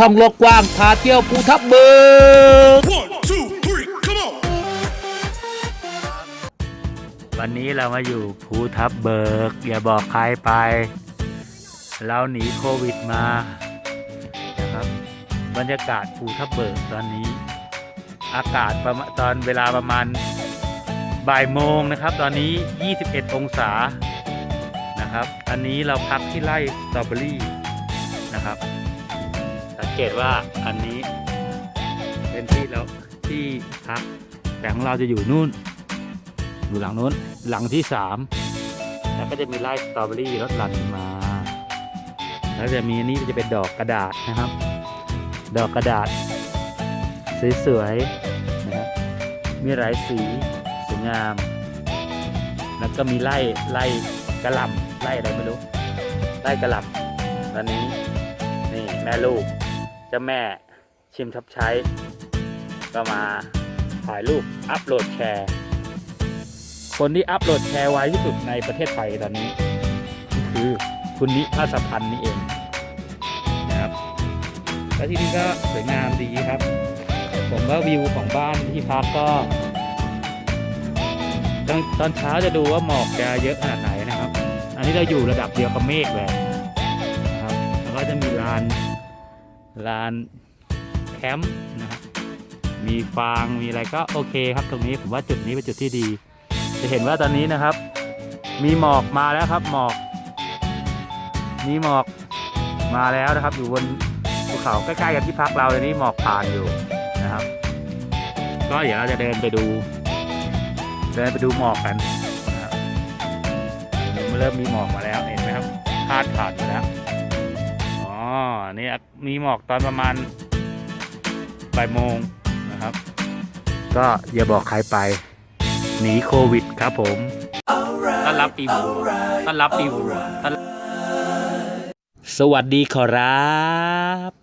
ท่องโลกกว้างพาเที่ยวภูทับเบิก One, two, three, come on! วันนี้เรามาอยู่ภูทับเบิก อย่าบอกใครไป เราหนีโควิดมานะครับ บรรยากาศภูทับเบิกตอนนี้ อากาศประมาณตอนเวลาประมาณบ่ายโมงนะครับ ตอนนี้ 21 องศานะครับ อันนี้เราพักที่ไร่สตรอเบอรี่นะครับ สังเกตว่าอันนี้เป็นที่เราที่พักแต่ของเราจะอยู่นู่น อยู่หลังนู้นหลังที่สามแล้วก็จะมีไร่สตรอเบอรี่รถลันมา แล้วจะมีอันนี้จะเป็นดอกกระดาษนะครับ ดอกกระดาษ สวยๆนะครับมีหลายสีสวยงาม แล้วก็มีไร่ไร่กระหล่ำไร่อะไรไม่รู้ไร่กระหล่ำตอนนี้นี่แม่ลูก เจ้าแม่ชิมทับใช้ ก็มาถ่ายรูปอัพโหลดแชร์ คนที่อัพโหลดแชร์ไวที่สุดในประเทศไทยตอนนี้ คือคุณนิพาสพันธ์นี่เองนะครับแล้วที่นี่ก็สวยงามดีครับ ผมว่าวิวของบ้านที่พักก็ตอนตอนเช้าจะดูว่าหมอกจะเยอะขนาดไหนนะครับ อันนี้เราอยู่ระดับเดียวกับเมฆเลยนะครับ แล้วก็จะมีลาน ลานแคมป์นะครับมีฟางมีอะไรก็โอเคครับตรงนี้ผมว่าจุดนี้เป็นจุดที่ดี จะเห็นว่าตอนนี้นะครับ มีหมอกมาแล้วครับหมอก มีหมอกมาแล้วนะครับ อยู่บนภูเขาใกล้ๆกับที่พักเราเลยนี่หมอกผ่านอยู่นะครับ ก็เดี๋ยวเราจะเดินไปดูเดินไปดูหมอกกันนะครับมันเริ่มมีหมอกมาแล้วเห็นไหมครับพาดผ่านมาแล้ว นี่มีหมอกตอนประมาณบ่ายโมงนะครับ ก็อย่าบอกใครไป หนีโควิดครับผมต้อนรับปีวัวต้อนรับปีวัวต้อนรับสวัสดีขอรับ